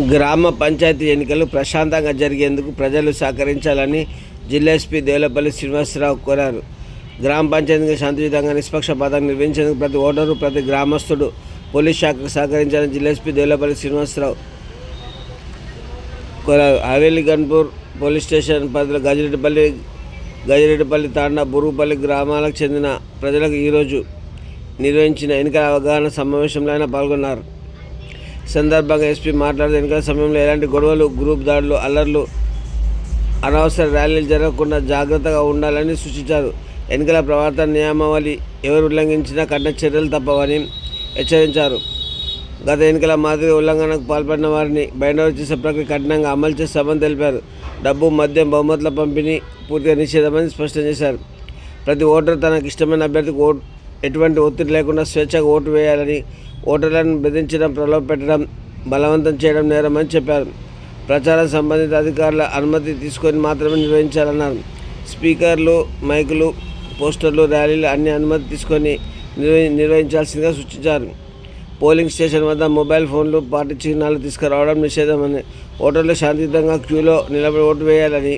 గ్రామ పంచాయతీ ఎన్నికలు ప్రశాంతంగా జరిగేందుకు ప్రజలు సహకరించాలని జిల్లా ఎస్పీ దేవలపల్లి శ్రీనివాసరావు కోరారు. గ్రామ పంచాయతీకి శాంతియుతంగా నిష్పక్షపాతంగా నిర్వహించేందుకు ప్రతి ఓటరు ప్రతి గ్రామస్తుడు పోలీస్ శాఖకు సహకరించాలని జిల్లా ఎస్పీ దేవలపల్లి శ్రీనివాసరావు కోరారు. హవేలీ గన్పూర్ పోలీస్ స్టేషన్ పరిధిలో గజిరెడ్డిపల్లి గజిరెడ్డిపల్లి తాండా బురుగుపల్లి గ్రామాలకు చెందిన ప్రజలకు ఈరోజు నిర్వహించిన ఎన్నికల అవగాహన సమావేశంలో ఆయన పాల్గొన్నారు. సందర్భంగా ఎస్పీ మాట్లాడుతూ ఎన్నికల సమయంలో ఎలాంటి గొడవలు గ్రూప్ దాడులు అల్లర్లు అనవసర ర్యాలీలు జరగకుండా జాగ్రత్తగా ఉండాలని సూచించారు. ఎన్నికల ప్రవర్తన నియమావళి ఎవరు ఉల్లంఘించినా కఠిన చర్యలు తప్పవని హెచ్చరించారు. గత ఎన్నికల మాదిరి ఉల్లంఘనకు పాల్పడిన వారిని బైండోవర్ చేసే ప్రక్రియ కఠినంగా అమలు చేస్తామని తెలిపారు. డబ్బు మద్యం బహుమతుల పంపిణీ పూర్తిగా నిషేధమని స్పష్టం చేశారు. ప్రతి ఓటరు తనకు ఇష్టమైన అభ్యర్థికి ఓటు ఎటువంటి ఒత్తిడి లేకుండా స్వేచ్ఛగా ఓటు వేయాలని ఓటర్లను బెదిరించడం ప్రలోభ పెట్టడం బలవంతం చేయడం నేరమని చెప్పారు. ప్రచారం సంబంధిత అధికారుల అనుమతి తీసుకొని మాత్రమే నిర్వహించాలన్నారు. స్పీకర్లు మైకులు పోస్టర్లు ర్యాలీలు అన్ని అనుమతి తీసుకొని నిర్వహి నిర్వహించాల్సిందిగా సూచించారు. పోలింగ్ స్టేషన్ వద్ద మొబైల్ ఫోన్లు పార్టీ చిహ్నాలు తీసుకురావడం నిషేధమని ఓటర్లు శాంతియుతంగా క్యూలో నిలబడి ఓటు వేయాలని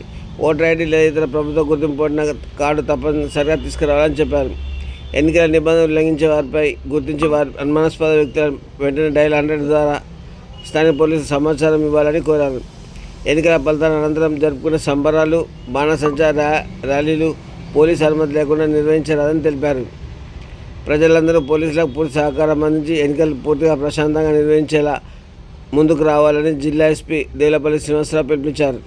ఓటర్ ఐడి లేదా ఇతర ప్రభుత్వ గుర్తింపు పడిన కార్డు తప్పనిసరిగా తీసుకురావాలని చెప్పారు. ఎన్నికల నిబంధనలు ఉల్లంఘించే వారిపై గుర్తించి వారి అనుమానాస్పద వ్యక్తుల వెంటనే డైల్ హండ్రెడ్ ద్వారా స్థానిక పోలీసులు సమాచారం ఇవ్వాలని కోరారు. ఎన్నికల ఫలితాల అనంతరం జరుపుకునే సంబరాలు బాణసంచార ర్యా ర్యాలీలు పోలీసు అనుమతి లేకుండా నిర్వహించరాదని తెలిపారు. ప్రజలందరూ పోలీసులకు పూర్తి సహకారం అందించి ఎన్నికలు పూర్తిగా ప్రశాంతంగా నిర్వహించేలా ముందుకు రావాలని జిల్లా ఎస్పీ దేలపల్లి శ్రీనివాసరావు పిలిపించారు